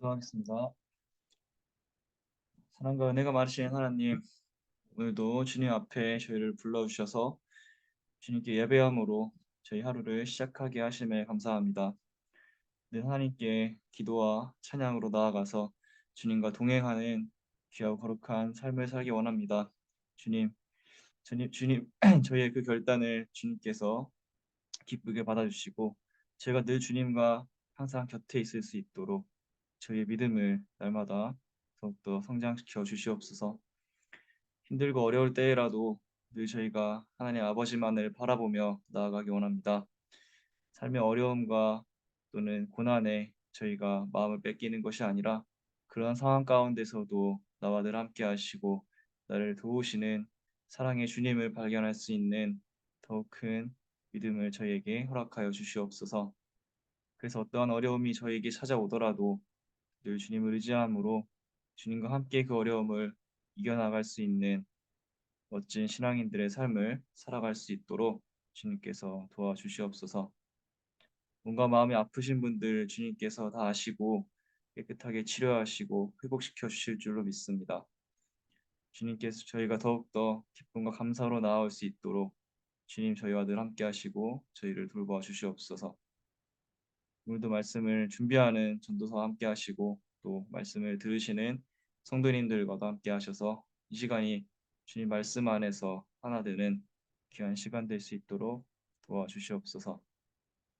기도하겠습니다. 사랑과 은혜가 많으신 하나님, 오늘도 주님 앞에 저희를 불러주셔서 주님께 예배함으로 저희 하루를 시작하게 하심에 감사합니다. 늘 하나님께 기도와 찬양으로 나아가서 주님과 동행하는 귀하고 거룩한 삶을 살기 원합니다. 주님, 주님, 주님, 저희의 그 결단을 주님께서 기쁘게 받아주시고 제가 늘 주님과 항상 곁에 있을 수 있도록 저희의 믿음을 날마다 더욱더 성장시켜 주시옵소서. 힘들고 어려울 때라도 늘 저희가 하나님 아버지만을 바라보며 나아가기 원합니다. 삶의 어려움과 또는 고난에 저희가 마음을 뺏기는 것이 아니라 그러한 상황 가운데서도 나와 늘 함께 하시고 나를 도우시는 사랑의 주님을 발견할 수 있는 더욱 큰 믿음을 저희에게 허락하여 주시옵소서. 그래서 어떠한 어려움이 저희에게 찾아오더라도 늘 주님을 의지함으로 주님과 함께 그 어려움을 이겨나갈 수 있는 멋진 신앙인들의 삶을 살아갈 수 있도록 주님께서 도와주시옵소서. 뭔가 마음이 아프신 분들 주님께서 다 아시고 깨끗하게 치료하시고 회복시켜 주실 줄로 믿습니다. 주님께서 저희가 더욱더 기쁨과 감사로 나아올 수 있도록 주님 저희와 늘 함께 하시고 저희를 돌보아 주시옵소서. 오늘도 말씀을 준비하는 전도사와 함께 하시고 또 말씀을 들으시는 성도님들과도 함께 하셔서 이 시간이 주님 말씀 안에서 하나 되는 귀한 시간 될 수 있도록 도와주시옵소서.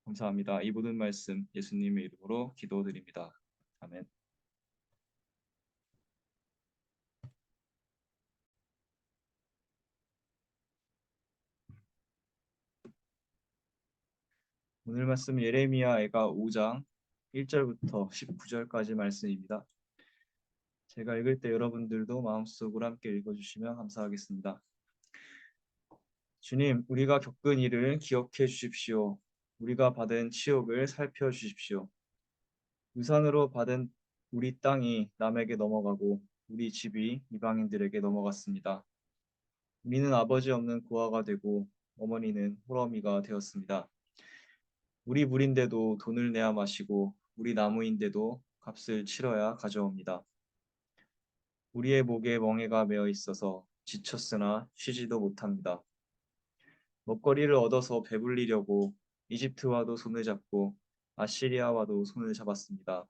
감사합니다. 이 모든 말씀 예수님의 이름으로 기도드립니다. 아멘. 오늘 말씀 예레미야애가 5장 1절부터 19절까지 말씀입니다. 제가 읽을 때 여러분들도 마음속으로 함께 읽어주시면 감사하겠습니다. 주님, 우리가 겪은 일을 기억해 주십시오. 우리가 받은 치욕을 살펴 주십시오. 유산으로 받은 우리 땅이 남에게 넘어가고 우리 집이 이방인들에게 넘어갔습니다. 우리는 아버지 없는 고아가 되고 어머니는 호러미가 되었습니다. 우리 물인데도 돈을 내야 마시고 우리 나무인데도 값을 치러야 가져옵니다. 우리의 목에 멍에가 매어 있어서 지쳤으나 쉬지도 못합니다. 먹거리를 얻어서 배불리려고 이집트와도 손을 잡고 아시리아와도 손을 잡았습니다.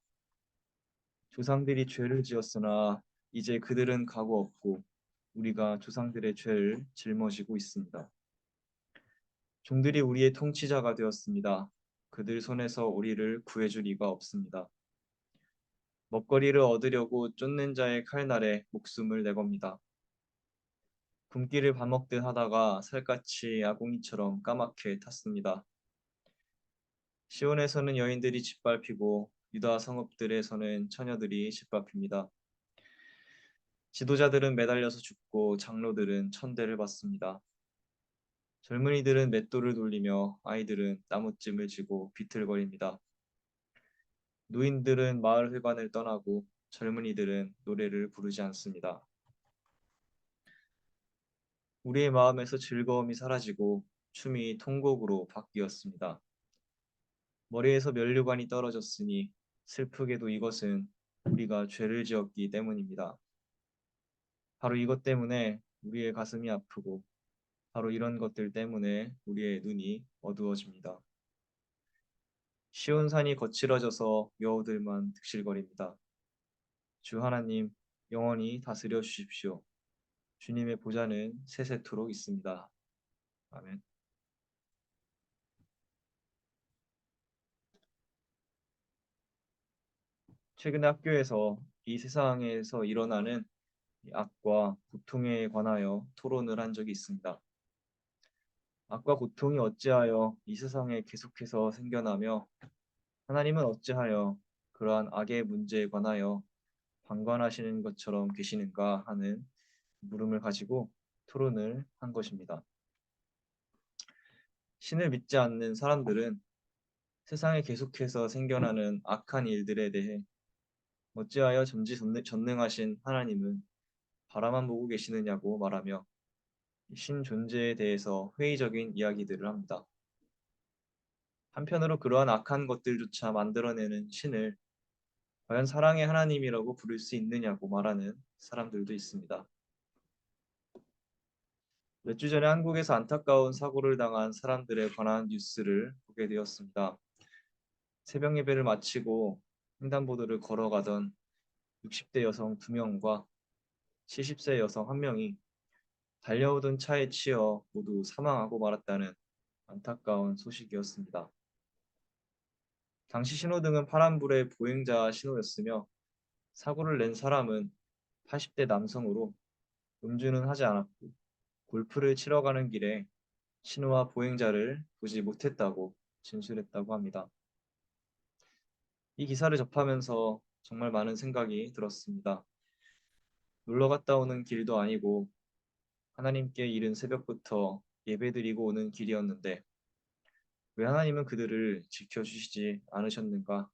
조상들이 죄를 지었으나 이제 그들은 가고 없고 우리가 조상들의 죄를 짊어지고 있습니다. 종들이 우리의 통치자가 되었습니다. 그들 손에서 우리를 구해줄 이가 없습니다. 먹거리를 얻으려고 쫓는 자의 칼날에 목숨을 내겁니다. 굶기를 밥 먹듯 하다가 살갗이 아궁이처럼 까맣게 탔습니다. 시온에서는 여인들이 짓밟히고 유다 성읍들에서는 처녀들이 짓밟힙니다. 지도자들은 매달려서 죽고 장로들은 천대를 받습니다. 젊은이들은 맷돌을 돌리며 아이들은 나무찜을 쥐고 비틀거립니다. 노인들은 마을 회관을 떠나고 젊은이들은 노래를 부르지 않습니다. 우리의 마음에서 즐거움이 사라지고 춤이 통곡으로 바뀌었습니다. 머리에서 면류관이 떨어졌으니 슬프게도 이것은 우리가 죄를 지었기 때문입니다. 바로 이것 때문에 우리의 가슴이 아프고 바로 이런 것들 때문에 우리의 눈이 어두워집니다. 시온 산이 거칠어져서 여우들만 득실거립니다. 주 하나님 영원히 다스려 주십시오. 주님의 보좌는 세세토록 있습니다. 아멘. 최근에 학교에서 이 세상에서 일어나는 악과 고통에 관하여 토론을 한 적이 있습니다. 악과 고통이 어찌하여 이 세상에 계속해서 생겨나며 하나님은 어찌하여 그러한 악의 문제에 관하여 방관하시는 것처럼 계시는가 하는 물음을 가지고 토론을 한 것입니다. 신을 믿지 않는 사람들은 세상에 계속해서 생겨나는 악한 일들에 대해 어찌하여 전지전능하신 하나님은 바라만 보고 계시느냐고 말하며 신 존재에 대해서 회의적인 이야기들을 합니다. 한편으로 그러한 악한 것들조차 만들어내는 신을 과연 사랑의 하나님이라고 부를 수 있느냐고 말하는 사람들도 있습니다. 몇 주 전에 한국에서 안타까운 사고를 당한 사람들에 관한 뉴스를 보게 되었습니다. 새벽 예배를 마치고 횡단보도를 걸어가던 60대 여성 2명과 70세 여성 1명이 달려오던 차에 치여 모두 사망하고 말았다는 안타까운 소식이었습니다. 당시 신호등은 파란불의 보행자 신호였으며 사고를 낸 사람은 80대 남성으로 음주는 하지 않았고 골프를 치러 가는 길에 신호와 보행자를 보지 못했다고 진술했다고 합니다. 이 기사를 접하면서 정말 많은 생각이 들었습니다. 놀러 갔다 오는 길도 아니고 하나님께 이른 새벽부터 예배드리고 오는 길이었는데 왜 하나님은 그들을 지켜주시지 않으셨는가?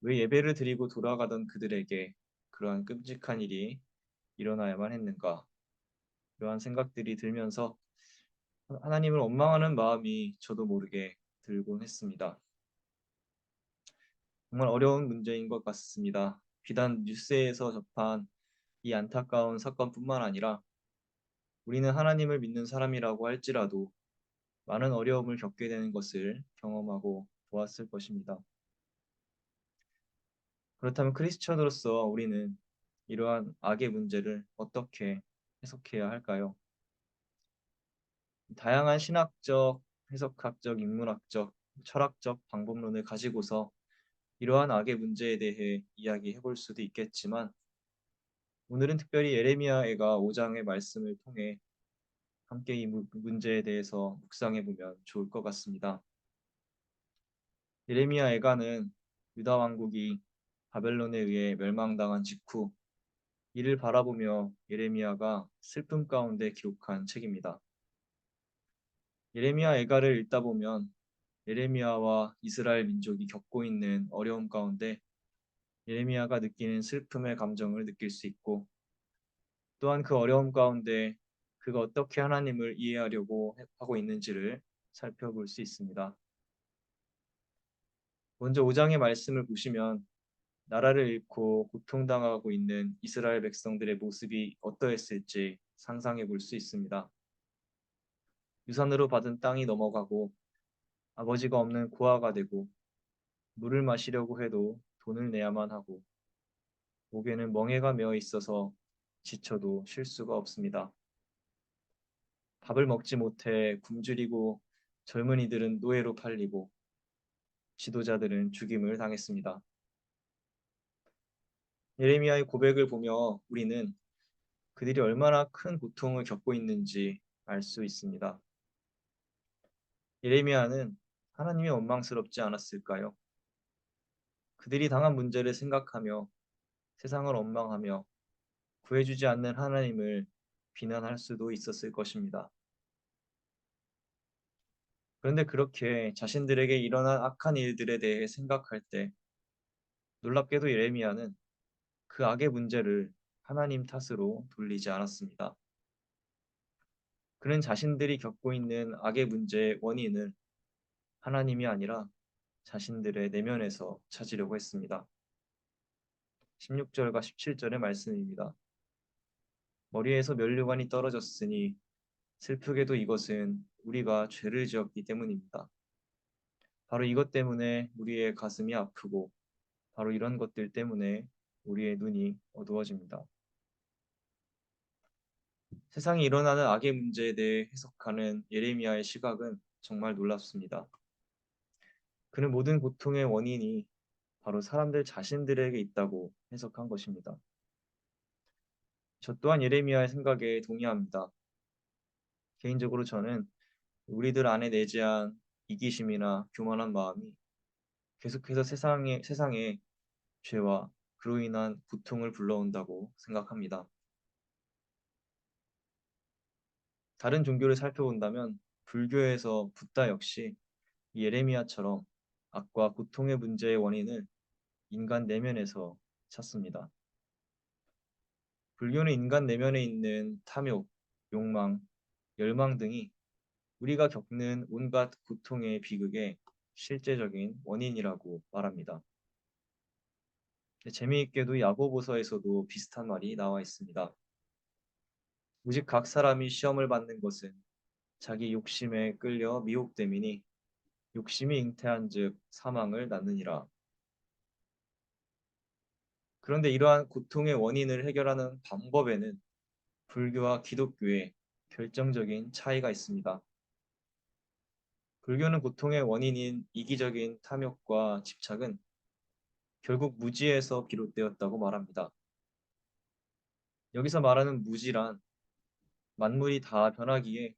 왜 예배를 드리고 돌아가던 그들에게 그러한 끔찍한 일이 일어나야만 했는가? 이러한 생각들이 들면서 하나님을 원망하는 마음이 저도 모르게 들곤 했습니다. 정말 어려운 문제인 것 같습니다. 비단 뉴스에서 접한 이 안타까운 사건뿐만 아니라 우리는 하나님을 믿는 사람이라고 할지라도 많은 어려움을 겪게 되는 것을 경험하고 보았을 것입니다. 그렇다면 크리스천으로서 우리는 이러한 악의 문제를 어떻게 해석해야 할까요? 다양한 신학적, 해석학적, 인문학적, 철학적 방법론을 가지고서 이러한 악의 문제에 대해 이야기해 볼 수도 있겠지만 오늘은 특별히 예레미야애가 5장의 말씀을 통해 함께 이 문제에 대해서 묵상해 보면 좋을 것 같습니다. 예레미야 애가는 유다 왕국이 바벨론에 의해 멸망당한 직후 이를 바라보며 예레미야가 슬픔 가운데 기록한 책입니다. 예레미야 애가를 읽다 보면 예레미야와 이스라엘 민족이 겪고 있는 어려움 가운데 예레미야가 느끼는 슬픔의 감정을 느낄 수 있고 또한 그 어려움 가운데 그가 어떻게 하나님을 이해하려고 하고 있는지를 살펴볼 수 있습니다. 먼저 5장의 말씀을 보시면 나라를 잃고 고통당하고 있는 이스라엘 백성들의 모습이 어떠했을지 상상해 볼 수 있습니다. 유산으로 받은 땅이 넘어가고 아버지가 없는 고아가 되고 물을 마시려고 해도 돈을 내야만 하고 목에는 멍해가 메어 있어서 지쳐도 쉴 수가 없습니다. 밥을 먹지 못해 굶주리고 젊은이들은 노예로 팔리고 지도자들은 죽임을 당했습니다. 예레미야의 고백을 보며 우리는 그들이 얼마나 큰 고통을 겪고 있는지 알 수 있습니다. 예레미야는 하나님이 원망스럽지 않았을까요? 그들이 당한 문제를 생각하며 세상을 원망하며 구해주지 않는 하나님을 비난할 수도 있었을 것입니다. 그런데 그렇게 자신들에게 일어난 악한 일들에 대해 생각할 때 놀랍게도 예레미야는 그 악의 문제를 하나님 탓으로 돌리지 않았습니다. 그는 자신들이 겪고 있는 악의 문제의 원인을 하나님이 아니라 자신들의 내면에서 찾으려고 했습니다. 16절과 17절의 말씀입니다. 머리에서 면류관이 떨어졌으니 슬프게도 이것은 우리가 죄를 지었기 때문입니다. 바로 이것 때문에 우리의 가슴이 아프고 바로 이런 것들 때문에 우리의 눈이 어두워집니다. 세상에 일어나는 악의 문제에 대해 해석하는 예레미야의 시각은 정말 놀랍습니다. 그는 모든 고통의 원인이 바로 사람들 자신들에게 있다고 해석한 것입니다. 저 또한 예레미야의 생각에 동의합니다. 개인적으로 저는 우리들 안에 내재한 이기심이나 교만한 마음이 계속해서 세상에, 세상에 죄와 그로 인한 고통을 불러온다고 생각합니다. 다른 종교를 살펴본다면 불교에서 붓다 역시 예레미야처럼 악과 고통의 문제의 원인을 인간 내면에서 찾습니다. 불교는 인간 내면에 있는 탐욕, 욕망, 열망 등이 우리가 겪는 온갖 고통의 비극의 실제적인 원인이라고 말합니다. 재미있게도 야고보서에서도 비슷한 말이 나와 있습니다. 오직 각 사람이 시험을 받는 것은 자기 욕심에 끌려 미혹됨이니 욕심이 잉태한즉 사망을 낳느니라. 그런데 이러한 고통의 원인을 해결하는 방법에는 불교와 기독교의 결정적인 차이가 있습니다. 불교는 고통의 원인인 이기적인 탐욕과 집착은 결국 무지에서 비롯되었다고 말합니다. 여기서 말하는 무지란 만물이 다 변하기에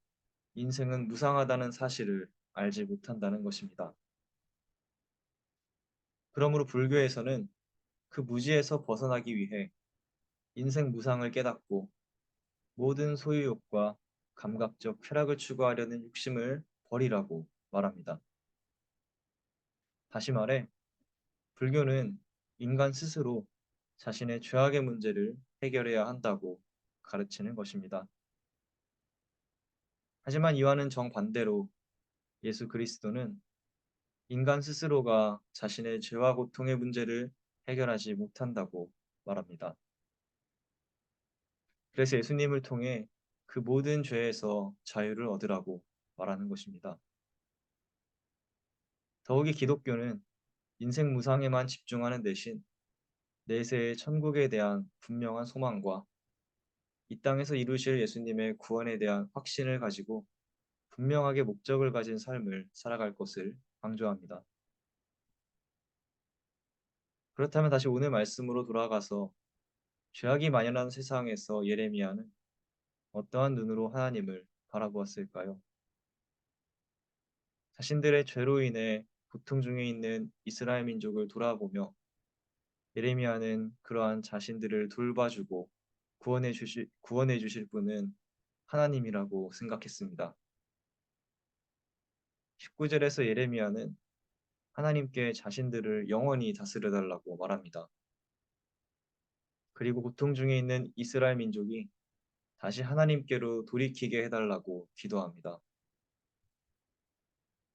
인생은 무상하다는 사실을 알지 못한다는 것입니다. 그러므로 불교에서는 그 무지에서 벗어나기 위해 인생 무상을 깨닫고 모든 소유욕과 감각적 쾌락을 추구하려는 욕심을 버리라고 말합니다. 다시 말해, 불교는 인간 스스로 자신의 죄악의 문제를 해결해야 한다고 가르치는 것입니다. 하지만 이와는 정반대로 예수 그리스도는 인간 스스로가 자신의 죄와 고통의 문제를 해결하지 못한다고 말합니다. 그래서 예수님을 통해 그 모든 죄에서 자유를 얻으라고 말하는 것입니다. 더욱이 기독교는 인생 무상에만 집중하는 대신 내세의 천국에 대한 분명한 소망과 이 땅에서 이루실 예수님의 구원에 대한 확신을 가지고 분명하게 목적을 가진 삶을 살아갈 것을 강조합니다. 그렇다면 다시 오늘 말씀으로 돌아가서 죄악이 만연한 세상에서 예레미야는 어떠한 눈으로 하나님을 바라보았을까요? 자신들의 죄로 인해 고통 중에 있는 이스라엘 민족을 돌아보며 예레미야는 그러한 자신들을 돌봐주고 구원해 주실, 구원해 주실 분은 하나님이라고 생각했습니다. 19절에서 예레미야는 하나님께 자신들을 영원히 다스려 달라고 말합니다. 그리고 고통 중에 있는 이스라엘 민족이 다시 하나님께로 돌이키게 해달라고 기도합니다.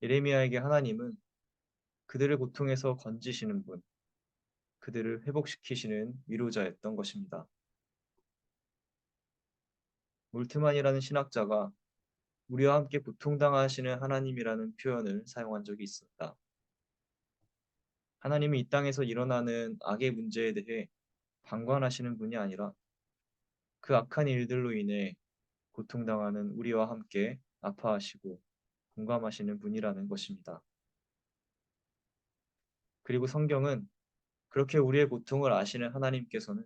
예레미야에게 하나님은 그들을 고통에서 건지시는 분, 그들을 회복시키시는 위로자였던 것입니다. 몰트만이라는 신학자가 우리와 함께 고통당하시는 하나님이라는 표현을 사용한 적이 있습니다. 하나님은 이 땅에서 일어나는 악의 문제에 대해 방관하시는 분이 아니라 그 악한 일들로 인해 고통당하는 우리와 함께 아파하시고 공감하시는 분이라는 것입니다. 그리고 성경은 그렇게 우리의 고통을 아시는 하나님께서는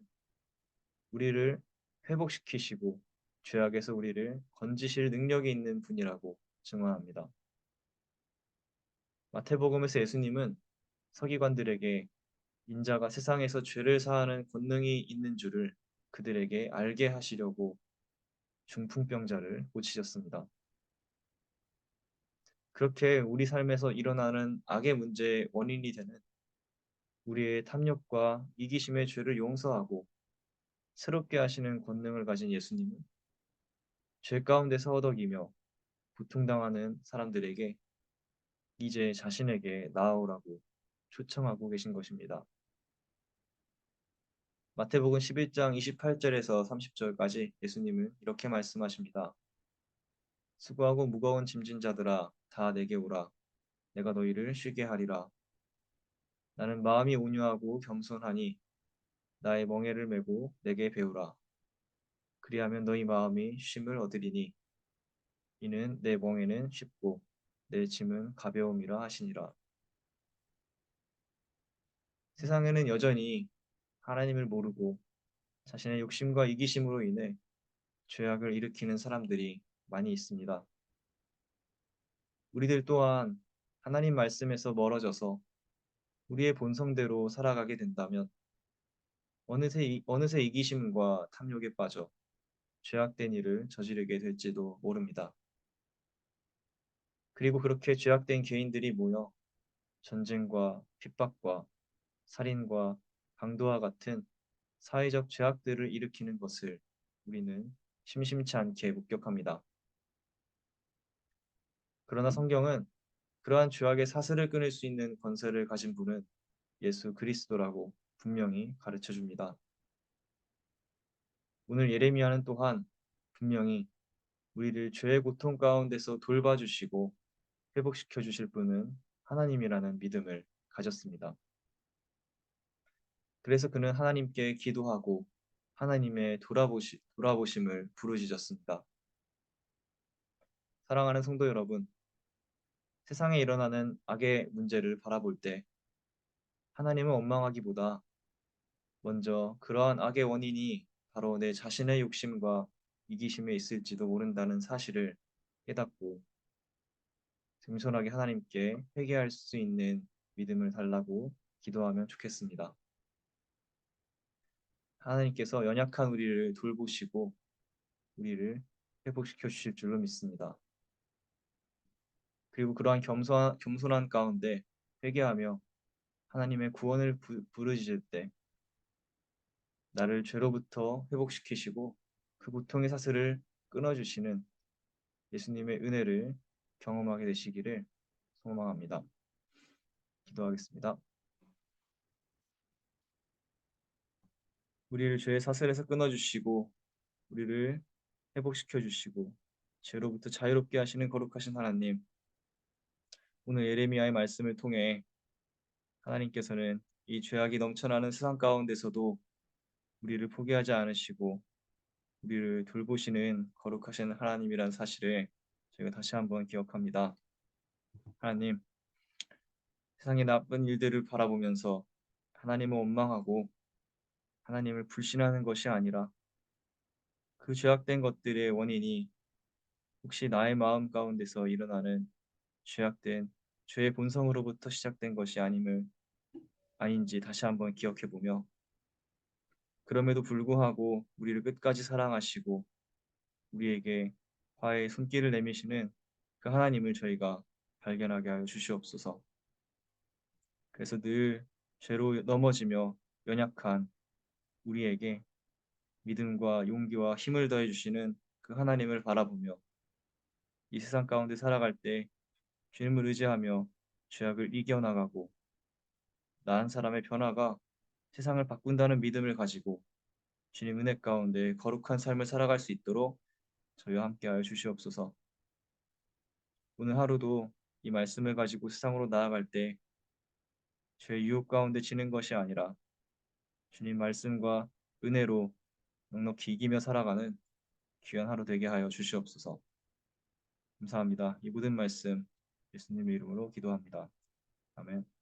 우리를 회복시키시고 죄악에서 우리를 건지실 능력이 있는 분이라고 증언합니다. 마태복음에서 예수님은 서기관들에게 인자가 세상에서 죄를 사하는 권능이 있는 줄을 그들에게 알게 하시려고 중풍병자를 고치셨습니다. 그렇게 우리 삶에서 일어나는 악의 문제의 원인이 되는 우리의 탐욕과 이기심의 죄를 용서하고 새롭게 하시는 권능을 가진 예수님은 죄 가운데서 허덕이며 고통당하는 사람들에게 이제 자신에게 나아오라고 초청하고 계신 것입니다. 마태복음 11장 28절에서 30절까지 예수님은 이렇게 말씀하십니다. 수고하고 무거운 짐진 자들아 다 내게 오라 내가 너희를 쉬게 하리라 나는 마음이 온유하고 겸손하니 나의 멍에를 메고 내게 배우라 그리하면 너희 마음이 쉼을 얻으리니 이는 내 멍에는 쉽고 내 짐은 가벼움이라 하시니라 세상에는 여전히 하나님을 모르고 자신의 욕심과 이기심으로 인해 죄악을 일으키는 사람들이 많이 있습니다. 우리들 또한 하나님 말씀에서 멀어져서 우리의 본성대로 살아가게 된다면 어느새, 어느새 이기심과 탐욕에 빠져 죄악된 일을 저지르게 될지도 모릅니다. 그리고 그렇게 죄악된 개인들이 모여 전쟁과 핍박과 살인과 강도와 같은 사회적 죄악들을 일으키는 것을 우리는 심심치 않게 목격합니다. 그러나 성경은 그러한 죄악의 사슬을 끊을 수 있는 권세를 가진 분은 예수 그리스도라고 분명히 가르쳐 줍니다. 오늘 예레미야는 또한 분명히 우리를 죄의 고통 가운데서 돌봐주시고 회복시켜 주실 분은 하나님이라는 믿음을 가졌습니다. 그래서 그는 하나님께 기도하고 하나님의 돌아보시, 돌아보심을 부르짖었습니다. 사랑하는 성도 여러분, 세상에 일어나는 악의 문제를 바라볼 때 하나님은 원망하기보다 먼저 그러한 악의 원인이 바로 내 자신의 욕심과 이기심에 있을지도 모른다는 사실을 깨닫고 겸손하게 하나님께 회개할 수 있는 믿음을 달라고 기도하면 좋겠습니다. 하나님께서 연약한 우리를 돌보시고 우리를 회복시켜 주실 줄로 믿습니다. 그리고 그러한 겸손한, 겸손한 가운데 회개하며 하나님의 구원을 부, 부르짖을 때 나를 죄로부터 회복시키시고 그 고통의 사슬을 끊어주시는 예수님의 은혜를 경험하게 되시기를 소망합니다. 기도하겠습니다. 우리를 죄의 사슬에서 끊어주시고 우리를 회복시켜 주시고 죄로부터 자유롭게 하시는 거룩하신 하나님 오늘 예레미야의 말씀을 통해 하나님께서는 이 죄악이 넘쳐나는 세상 가운데서도 우리를 포기하지 않으시고 우리를 돌보시는 거룩하신 하나님이란 사실을 저희가 다시 한번 기억합니다. 하나님, 세상의 나쁜 일들을 바라보면서 하나님을 원망하고 하나님을 불신하는 것이 아니라 그 죄악된 것들의 원인이 혹시 나의 마음 가운데서 일어나는 죄악된 죄의 본성으로부터 시작된 것이 아님을 아닌지 다시 한번 기억해 보며 그럼에도 불구하고 우리를 끝까지 사랑하시고 우리에게 화해의 손길을 내미시는 그 하나님을 저희가 발견하게 하여 주시옵소서. 그래서 늘 죄로 넘어지며 연약한 우리에게 믿음과 용기와 힘을 더해 주시는 그 하나님을 바라보며 이 세상 가운데 살아갈 때 주님을 의지하며 죄악을 이겨나가고 나 한 사람의 변화가 세상을 바꾼다는 믿음을 가지고 주님 은혜 가운데 거룩한 삶을 살아갈 수 있도록 저희와 함께하여 주시옵소서. 오늘 하루도 이 말씀을 가지고 세상으로 나아갈 때 죄의 유혹 가운데 지는 것이 아니라 주님 말씀과 은혜로 넉넉히 이기며 살아가는 귀한 하루 되게 하여 주시옵소서. 감사합니다. 이 모든 말씀 예수님의 이름으로 기도합니다. 아멘.